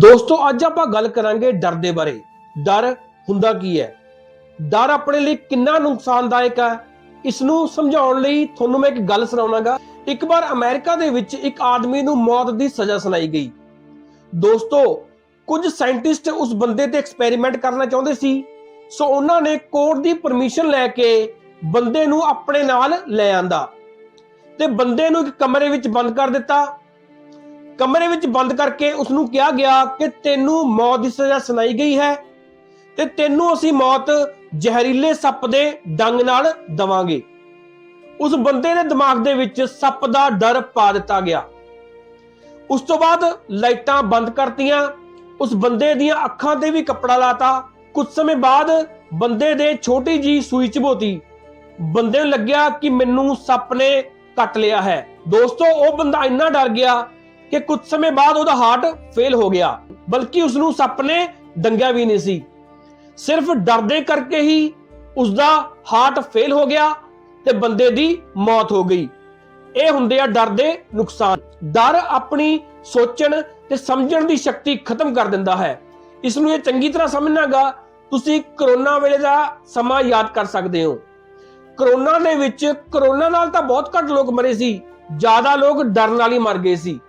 ਦੋਸਤੋ, ਅੱਜ ਆਪਾਂ ਗੱਲ ਕਰਾਂਗੇ ਡਰ ਦੇ ਬਾਰੇ। ਡਰ ਹੁੰਦਾ ਕੀ ਹੈ? ਡਰ ਆਪਣੇ ਲਈ ਕਿੰਨਾ ਨੁਕਸਾਨਦਾਇਕ ਹੈ? ਇਸ ਨੂੰ ਸਮਝਾਉਣ ਲਈ ਤੁਹਾਨੂੰ ਮੈਂ ਇੱਕ ਗੱਲ ਸੁਣਾਉਣਾਗਾ। ਇੱਕ ਵਾਰ ਅਮਰੀਕਾ ਦੇ ਵਿੱਚ ਇੱਕ ਆਦਮੀ ਨੂੰ ਮੌਤ ਦੀ ਸਜ਼ਾ ਸੁਣਾਈ ਗਈ। ਦੋਸਤੋ, ਕੁਝ ਸਾਇੰਟਿਸਟ ਉਸ ਬੰਦੇ ਤੇ ਐਕਸਪੈਰੀਮੈਂਟ ਕਰਨਾ ਚਾਹੁੰਦੇ ਸੀ। ਸੋ ਉਹਨਾਂ ਨੇ ਕੋਰਟ ਦੀ ਪਰਮਿਸ਼ਨ ਲੈ ਕੇ ਬੰਦੇ ਨੂੰ ਆਪਣੇ ਨਾਲ ਲੈ ਆਂਦਾ। ਤੇ ਬੰਦੇ ਨੂੰ ਇੱਕ ਕਮਰੇ ਵਿੱਚ ਬੰਦ ਕਰ ਦਿੱਤਾ। ਕਮਰੇ ਵਿੱਚ ਬੰਦ ਕਰਕੇ ਉਸ ਨੂੰ ਕਿਹਾ ਗਿਆ ਕਿ ਤੈਨੂੰ ਮੌਤ ਦੀ ਸਜ਼ਾ ਸੁਣਾਈ ਗਈ ਹੈ ਤੇ ਤੈਨੂੰ ਅਸੀਂ ਮੌਤ ਜ਼ਹਿਰੀਲੇ ਸੱਪ ਦੇ ਡੰਗ ਨਾਲ ਦਵਾਂਗੇ। ਉਸ ਬੰਦੇ ਦੇ ਦਿਮਾਗ ਦੇ ਵਿੱਚ ਸੱਪ ਦਾ ਡਰ ਪਾ ਦਿੱਤਾ ਗਿਆ। ਉਸ ਤੋਂ ਬਾਅਦ ਲਾਈਟਾਂ ਬੰਦ ਕਰਤੀਆਂ, ਉਸ ਬੰਦੇ ਦੀਆਂ ਅੱਖਾਂ ਤੇ ਵੀ ਕੱਪੜਾ ਲਾਤਾ। ਕੁਝ ਸਮੇਂ ਬਾਅਦ ਬੰਦੇ ਦੇ ਛੋਟੀ ਜੀ ਸੂਈ ਚਬੋਤੀ। ਬੰਦੇ ਨੂੰ ਲੱਗਿਆ ਕਿ ਮੈਨੂੰ ਸੱਪ ਨੇ ਕੱਟ ਲਿਆ ਹੈ। ਦੋਸਤੋ, ਉਹ ਬੰਦਾ ਇੰਨਾ ਡਰ ਗਿਆ ਕਿ ਕੁਝ ਸਮੇਂ ਬਾਅਦ ਉਹਦਾ ਹਾਰਟ ਫੇਲ ਹੋ ਗਿਆ। ਬਲਕਿ ਉਸ ਨੂੰ ਸੱਪ ਨੇ ਡੰਗਿਆ ਵੀ ਨਹੀਂ ਸੀ। ਸਿਰਫ ਡਰਦੇ ਕਰਕੇ ਹੀ ਉਸ ਦਾ ਹਾਰਟ ਫੇਲ ਹੋ ਗਿਆ ਤੇ ਬੰਦੇ ਦੀ ਮੌਤ ਹੋ ਗਈ। ਇਹ ਹੁੰਦੇ ਆ ਡਰ ਦੇ ਨੁਕਸਾਨ। ਡਰ ਆਪਣੀ ਸੋਚਣ ਤੇ ਸਮਝਣ ਦੀ ਸ਼ਕਤੀ ਖਤਮ ਕਰ ਦਿੰਦਾ ਹੈ। ਇਸ ਨੂੰ ਇਹ ਚੰਗੀ ਤਰ੍ਹਾਂ ਸਮਝਣਾਗਾ, ਤੁਸੀਂ ਕਰੋਨਾ ਵੇਲੇ ਦਾ ਸਮਾਂ ਯਾਦ ਕਰ ਸਕਦੇ ਹੋ। ਕਰੋਨਾ ਦੇ ਵਿੱਚ ਕਰੋਨਾ ਨਾਲ ਤਾਂ ਬਹੁਤ ਘੱਟ ਲੋਕ ਮਰੇ ਸੀ। ਜ਼ਿਆਦਾ ਲੋਕ ਡਰ ਨਾਲ ਹੀ ਮਰ ਗਏ ਸੀ।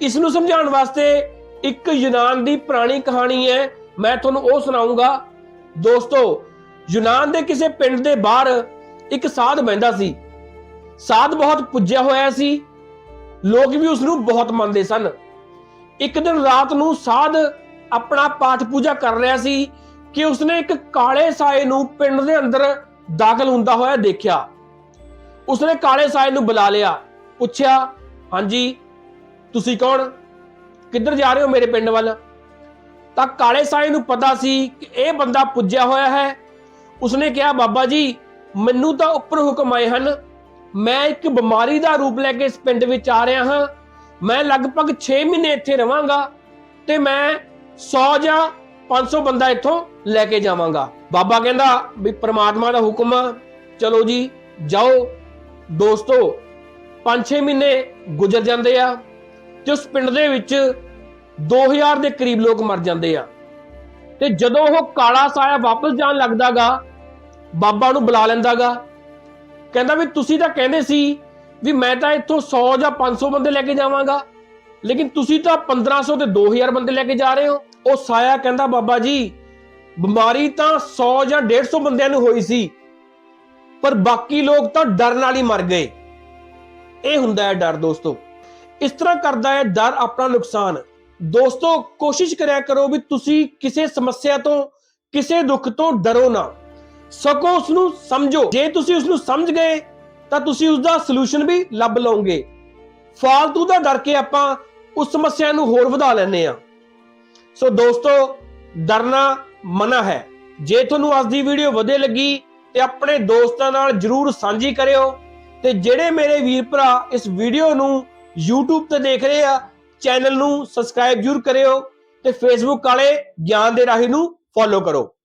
ਇਸ ਨੂੰ ਸਮਝਾਉਣ ਵਾਸਤੇ ਇੱਕ ਯੂਨਾਨ ਦੀ ਪੁਰਾਣੀ ਕਹਾਣੀ ਹੈ। ਮੈਂ ਤੁਹਾਨੂੰ ਉਹ ਸੁਣਾਉਂਗਾ। ਦੋਸਤੋ, ਯੂਨਾਨ ਦੇ ਕਿਸੇ ਪਿੰਡ ਦੇ ਬਾਹਰ ਇੱਕ ਸਾਧ ਬੈੰਦਾ ਸੀ। ਸਾਧ ਬਹੁਤ ਪੁੱਜਿਆ ਹੋਇਆ ਸੀ। ਲੋਕ ਵੀ ਉਸ ਨੂੰ ਬਹੁਤ ਮੰਨਦੇ ਸਨ। ਇੱਕ ਦਿਨ ਰਾਤ ਨੂੰ ਸਾਧ ਆਪਣਾ ਪਾਠ ਪੂਜਾ ਕਰ ਰਿਹਾ ਸੀ ਕਿ ਉਸਨੇ ਇੱਕ ਕਾਲੇ ਸਾਏ ਨੂੰ ਪਿੰਡ ਦੇ ਅੰਦਰ ਦਾਖਲ ਹੁੰਦਾ ਹੋਇਆ ਦੇਖਿਆ। ਉਸਨੇ ਕਾਲੇ ਸਾਏ ਨੂੰ ਬੁਲਾ ਲਿਆ। ਪੁੱਛਿਆ, ਹਾਂਜੀ ਤੁਸੀਂ ਕੌਣ? ਕਿੱਧਰ ਜਾ ਰਹੇ ਹੋ ਮੇਰੇ ਪਿੰਡ ਵੱਲ? ਤਾਂ ਕਾਲੇ ਸਾਏ ਨੂੰ ਪਤਾ ਸੀ ਕਿ ਇਹ ਬੰਦਾ ਪੁੱਜਿਆ ਹੋਇਆ ਹੈ। ਉਸਨੇ ਕਿਹਾ, ਬਾਬਾ ਜੀ, ਮੈਨੂੰ ਤਾਂ ਉੱਪਰ ਹੁਕਮ ਆਏ ਹਨ। ਮੈਂ ਇੱਕ ਬਿਮਾਰੀ ਦਾ ਰੂਪ ਲੈ ਕੇ ਇਸ ਪਿੰਡ ਵਿੱਚ ਆ ਰਿਹਾ ਹਾਂ। ਮੈਂ ਲਗਭਗ 6 ਮਹੀਨੇ ਇੱਥੇ ਰਵਾਂਗਾ ਤੇ ਮੈਂ 100 ਜਾਂ 500 ਬੰਦਾ ਇੱਥੋਂ ਲੈ ਕੇ ਜਾਵਾਂਗਾ। ਬਾਬਾ ਕਹਿੰਦਾ ਵੀ ਪ੍ਰਮਾਤਮਾ ਦਾ ਹੁਕਮ ਆ। ਚਲੋ ਜੀ, ਜਾਓ। ਦੋਸਤੋ 5-6 ਮਹੀਨੇ ਗੁਜ਼ਰ ਜਾਂਦੇ ਆ। ਤੇ ਉਸ ਪਿੰਡ ਦੇ ਵਿੱਚ 2000 ਦੇ ਕਰੀਬ ਲੋਕ ਮਰ ਜਾਂਦੇ ਆ। ਤੇ ਜਦੋਂ ਉਹ ਕਾਲਾ ਸਾਇਆ ਵਾਪਸ ਜਾਣ ਲੱਗਦਾਗਾ, ਬਾਬਾ ਨੂੰ ਬੁਲਾ ਲੈਂਦਾਗਾ। ਕਹਿੰਦਾ ਵੀ ਤੁਸੀਂ ਤਾਂ ਕਹਿੰਦੇ ਸੀ ਵੀ ਮੈਂ ਤਾਂ ਇੱਥੋਂ 100 ਜਾਂ 500 ਬੰਦੇ ਲੈ ਕੇ ਜਾਵਾਂਗਾ, ਲੇਕਿਨ ਤੁਸੀਂ ਤਾਂ 1500 ਤੇ 2000 ਬੰਦੇ ਲੈ ਕੇ ਜਾ ਰਹੇ ਹੋ। ਉਹ ਸਾਇਆ ਕਹਿੰਦਾ, ਬਾਬਾ ਜੀ, ਬਿਮਾਰੀ ਤਾਂ 100 ਜਾਂ 150 ਬੰਦਿਆਂ ਨੂੰ ਹੋਈ ਸੀ, ਪਰ ਬਾਕੀ ਲੋਕ ਤਾਂ ਡਰ ਨਾਲ ਹੀ ਮਰ ਗਏ। ਇਹ ਹੁੰਦਾ ਹੈ ਡਰ ਦੋਸਤੋ। ਇਸ ਤਰ੍ਹਾਂ ਕਰਦਾ ਹੈ, ਡਰ ਆਪਣਾ ਨੁਕਸਾਨ। ਦੋਸਤੋ, ਕੋਸ਼ਿਸ਼ ਕਰਿਆ ਕਰੋ ਵੀ ਤੁਸੀਂ ਕਿਸੇ ਸਮੱਸਿਆ ਤੋਂ, ਕਿਸੇ ਦੁੱਖ ਤੋਂ ਡਰੋ ਨਾ। ਸਗੋਂ ਉਸ ਨੂੰ ਸਮਝੋ। ਜੇ ਤੁਸੀਂ ਉਸ ਨੂੰ ਸਮਝ ਗਏ, ਤਾਂ ਤੁਸੀਂ ਉਸ ਦਾ ਸੋਲੂਸ਼ਨ ਵੀ ਲੱਭ ਲਓਗੇ। ਫਾਲਤੂ ਦਾ ਡਰ ਕੇ ਆਪਾਂ ਉਸ ਸਮੱਸਿਆ ਨੂੰ ਹੋਰ ਵਧਾ ਲੈਂਦੇ ਆ ਸੋ ਦੋਸਤੋ, ਡਰਨਾ ਮਨਾ ਹੈ। ਜੇ ਤੁਹਾਨੂੰ ਅੱਜ ਦੀ ਵੀਡੀਓ ਵਧੀਆ ਲੱਗੀ, ਤੇ ਆਪਣੇ ਦੋਸਤਾਂ ਨਾਲ ਜਰੂਰ ਸਾਂਝੀ ਕਰਿਓ। ਤੇ ਜਿਹੜੇ ਮੇਰੇ ਵੀਰ ਭਰਾ ਇਸ ਵੀਡੀਓ ਨੂੰ YouTube ਤੇ ਦੇਖ ਰਹੇ ਆ। ਚੈਨਲ ਨੂੰ ਸਬਸਕ੍ਰਾਈਬ ਜਰੂਰ ਕਰਿਓ ਤੇ Facebook ਵਾਲੇ ਗਿਆਨ ਦੇ ਰਾਹੀ ਨੂੰ ਫੋਲੋ ਕਰੋ।